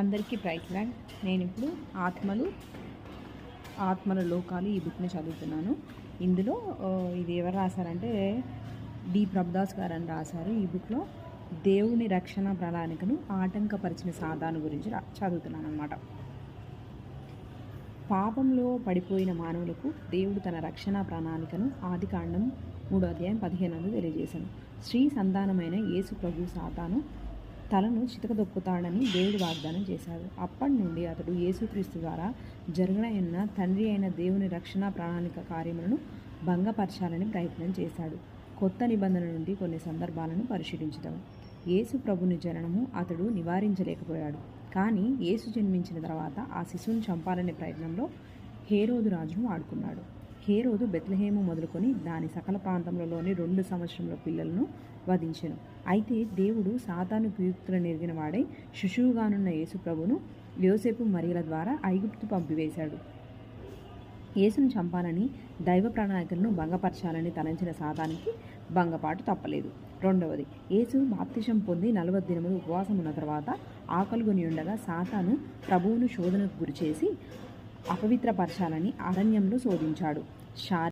అందరికీ bright land నేను ఇప్పుడు ఆత్మలు ఆత్మల లోకాలు ఈ బుక్ని చదువుతున్నాను. ఇందులో ఇది ఎవరు రాశారంటే డి. ప్రభుదాస్ గారు అని రాశారు. ఈ బుక్లో దేవుని రక్షణ ప్రణాళికను ఆటంకపరిచిన సాధాను గురించి రా చదువుతున్నాను అనమాట పాపంలో పడిపోయిన మానవులకు దేవుడు తన రక్షణ ప్రణాళికను ఆది కాండం మూడో అధ్యాయం పదిహేను తెలియజేశాను. స్త్రీ సంతానమైన యేసు ప్రభు సాతాను తలను చితకదొక్కుతాడని దేవుడు వాగ్దానం చేశాడు. అప్పటి నుండి అతడు యేసుక్రీస్తు ద్వారా జరగనైన తండ్రి అయిన దేవుని రక్షణ ప్రణాళిక కార్యములను భంగపరచాలని ప్రయత్నం చేశాడు. కొత్త నిబంధన నుండి కొన్ని సందర్భాలను పరిశీలించడం యేసు ప్రభుని జననము అతడు నివారించలేకపోయాడు. కానీ యేసు జన్మించిన తర్వాత ఆ శిశువుని చంపాలనే ప్రయత్నంలో హేరోదు రాజును వాడుకున్నాడు. హేరోదు బెత్లహేము మొదలుకొని దాని సకల ప్రాంతంలోని రెండు సంవత్సరముల పిల్లలను వధించెను. అయితే దేవుడు సాతాను కుయుక్తులను నెరిగిన వాడై శిశువుగానున్న యేసుప్రభును యోసేపు మరియల ద్వారా ఐగుప్తు పంపివేశాడు. యేసును చంపాలని దైవ ప్రణాళికలను భంగపరచాలని తలంచిన సాతానికి భంగపాటు తప్పలేదు. రెండవది యేసు బాప్తిషం పొంది నలభై దినములు ఉపవాసం ఉన్న తర్వాత ఆకలిగొని ఉండగా సాతాను ప్రభువును శోధనకు గురిచేసి అపవిత్రపరచాలని అరణ్యంలో శోధించాడు. chart.